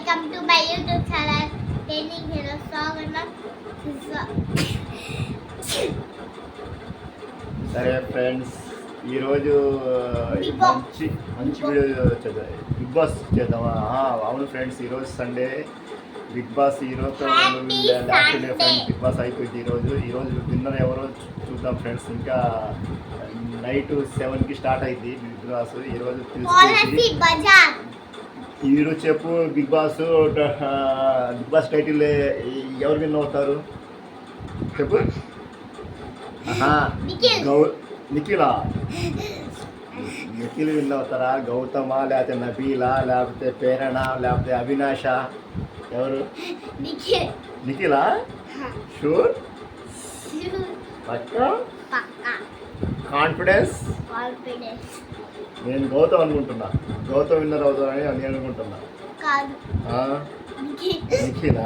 Welcome to my YouTube channel. Training hero స్వాగతం సరే friends ఈరోజు. మంచి మంచి వీడియో చేద్దాం. బిగ్ బాస్ చేద్దామా? అవును ఫ్రెండ్స్ ఈరోజు సండే. బిగ్ బాస్ ఈరోజు Sunday. ఫ్రెండ్స్ బిగ్ బాస్ అయిపోయింది ఈరోజు. ఈరోజు విన్నర్ ఎవరో చూద్దాం ఫ్రెండ్స్. ఇంకా నైట్ సెవెన్కి స్టార్ట్ అయింది బిగ్ బాస్. ఈరోజు బజార్ ఈరోజు చెప్పు big boss big boss title ఎవరు విన్ అవుతారు? చెప్పు. గౌ నిఖిలా? నిఖిల్ విన్ అవుతారా? గౌతమ లేకపోతే నబీలా లేకపోతే ప్రేరణ లేకపోతే అవినాష? ఎవరు? నిఖిల్. షూర్? పక్క. కాన్ఫిడెన్స్? కాన్ఫిడెన్స్. నేను గౌతమ్ అనుకుంటున్నా. గౌతమ్ విన్నర్ అవుతారని నేను అనుకుంటున్నా? నిఖిల్.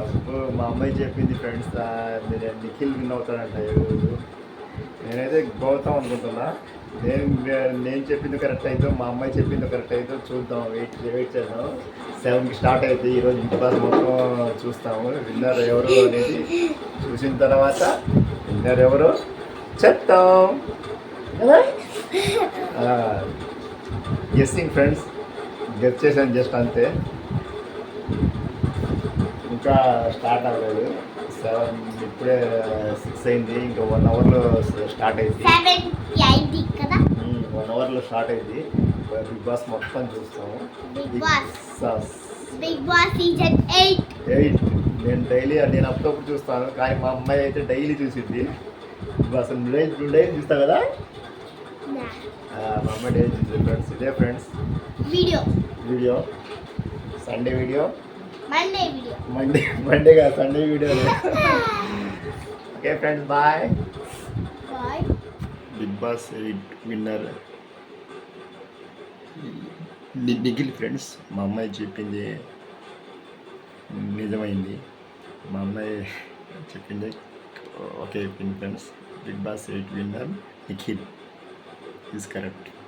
అబ్బో, మా అమ్మాయి చెప్పింది ఫ్రెండ్స్ మీరు నిఖిల్ విన్ అవుతాడంట ఈరోజు నేనైతే గౌతమ్ అనుకుంటున్నా. నేను నేను చెప్పింది కరెక్ట్ అయితే మా అమ్మాయి చెప్పింది కరెక్ట్ అయితే చూద్దాం. వెయిట్ వెయిట్ చేద్దాం. సెవెన్కి స్టార్ట్ అయితే ఈరోజు ఇంటి బాధ మొత్తం చూస్తాము. విన్నర్ ఎవరు అనేది చూసిన తర్వాత విన్నర్ ఎవరు? చెప్తాం. గెస్సింగ్ ఫ్రెండ్స్ గెస్ చేశాను జస్ట్ అంతే. ఇంకా స్టార్ట్ అవ్వలేదు. సెవెన్ ఇప్పుడే సిక్స్ అయింది. ఇంకా వన్ అవర్లో స్టార్ట్ అయింది. వన్ అవర్లో స్టార్ట్ అయింది. బిగ్ బాస్ మొత్తం చూస్తాము big boss? Boss big boss season eight eight నేను డైలీ నేను అప్పుడప్పుడు చూస్తాను. కానీ మా అమ్మాయి అయితే డైలీ చూసింది బిగ్ బాస్ డైలీ డైలీ చూస్తా కదా? మా అమ్మాయి డైలీ చూసింది ఫ్రెండ్స్ ఇదే friends video video Sunday video Monday video Monday Monday కాదు Sunday video okay friends bye bye big boss winner Nikhil friends మా అమ్మాయి చెప్పింది. నిజమైంది. మా అమ్మాయి చెప్పింది. Uh, okay you Big friends big "Win 8 winner nikhil is correct.